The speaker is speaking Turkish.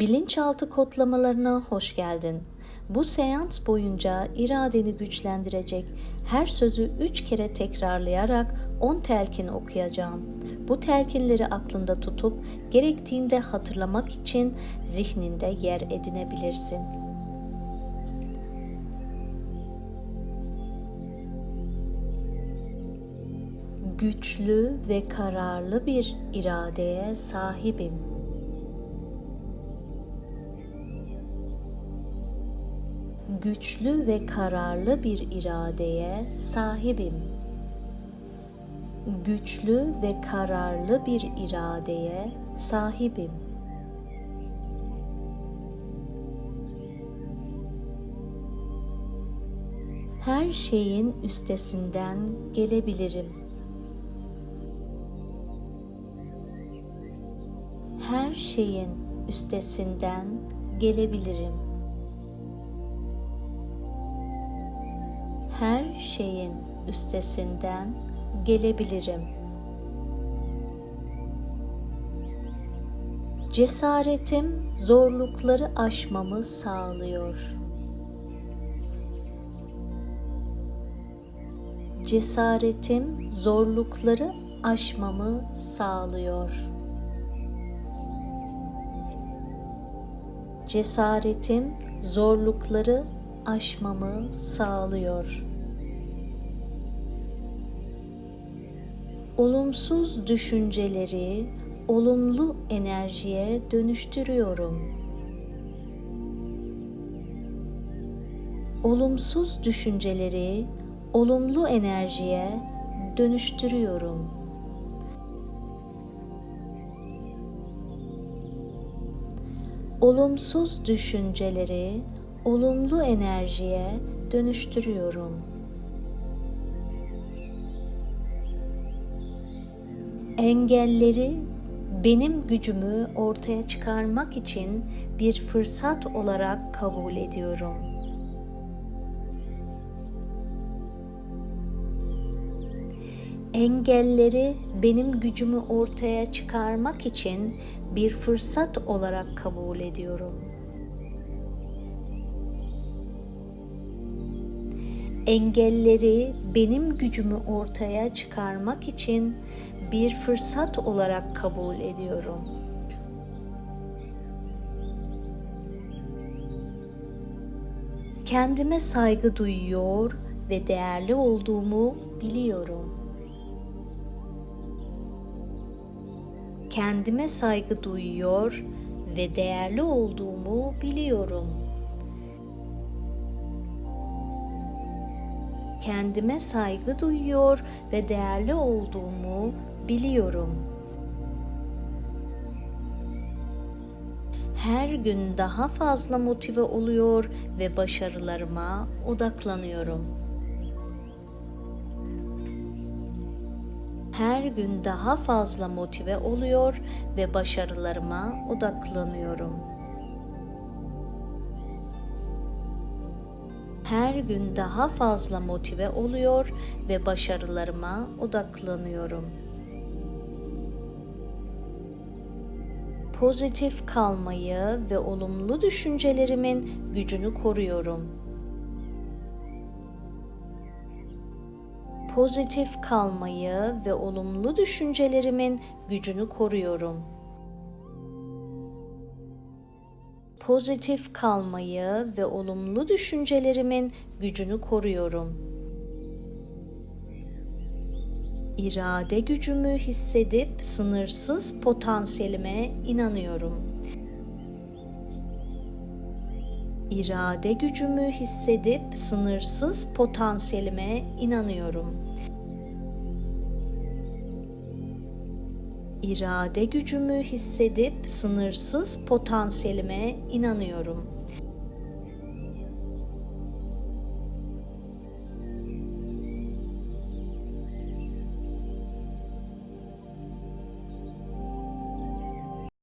Bilinçaltı kodlamalarına hoş geldin. Bu seans boyunca iradeni güçlendirecek her sözü üç kere tekrarlayarak 10 telkin okuyacağım. Bu telkinleri aklında tutup gerektiğinde hatırlamak için zihninde yer edinebilirsin. Güçlü ve kararlı bir iradeye sahibim. Güçlü ve kararlı bir iradeye sahibim. Güçlü ve kararlı bir iradeye sahibim. Her şeyin üstesinden gelebilirim. Her şeyin üstesinden gelebilirim. Her şeyin üstesinden gelebilirim. Cesaretim zorlukları aşmamı sağlıyor. Cesaretim zorlukları aşmamı sağlıyor. Cesaretim zorlukları aşmamı sağlıyor. Olumsuz düşünceleri olumlu enerjiye dönüştürüyorum. Olumsuz düşünceleri olumlu enerjiye dönüştürüyorum. Olumsuz düşünceleri olumlu enerjiye dönüştürüyorum. Engelleri benim gücümü ortaya çıkarmak için bir fırsat olarak kabul ediyorum. Engelleri benim gücümü ortaya çıkarmak için bir fırsat olarak kabul ediyorum. Engelleri benim gücümü ortaya çıkarmak için bir fırsat olarak kabul ediyorum. Kendime saygı duyuyor ve değerli olduğumu biliyorum. Kendime saygı duyuyor ve değerli olduğumu biliyorum. Kendime saygı duyuyor ve değerli olduğumu biliyorum. Her gün daha fazla motive oluyor ve başarılarıma odaklanıyorum. Her gün daha fazla motive oluyor ve başarılarıma odaklanıyorum. Her gün daha fazla motive oluyor ve başarılarıma odaklanıyorum. Pozitif kalmayı ve olumlu düşüncelerimin gücünü koruyorum. Pozitif kalmayı ve olumlu düşüncelerimin gücünü koruyorum. Pozitif kalmayı ve olumlu düşüncelerimin gücünü koruyorum. İrade gücümü hissedip sınırsız potansiyelime inanıyorum. İrade gücümü hissedip sınırsız potansiyelime inanıyorum. İrade gücümü hissedip sınırsız potansiyelime inanıyorum.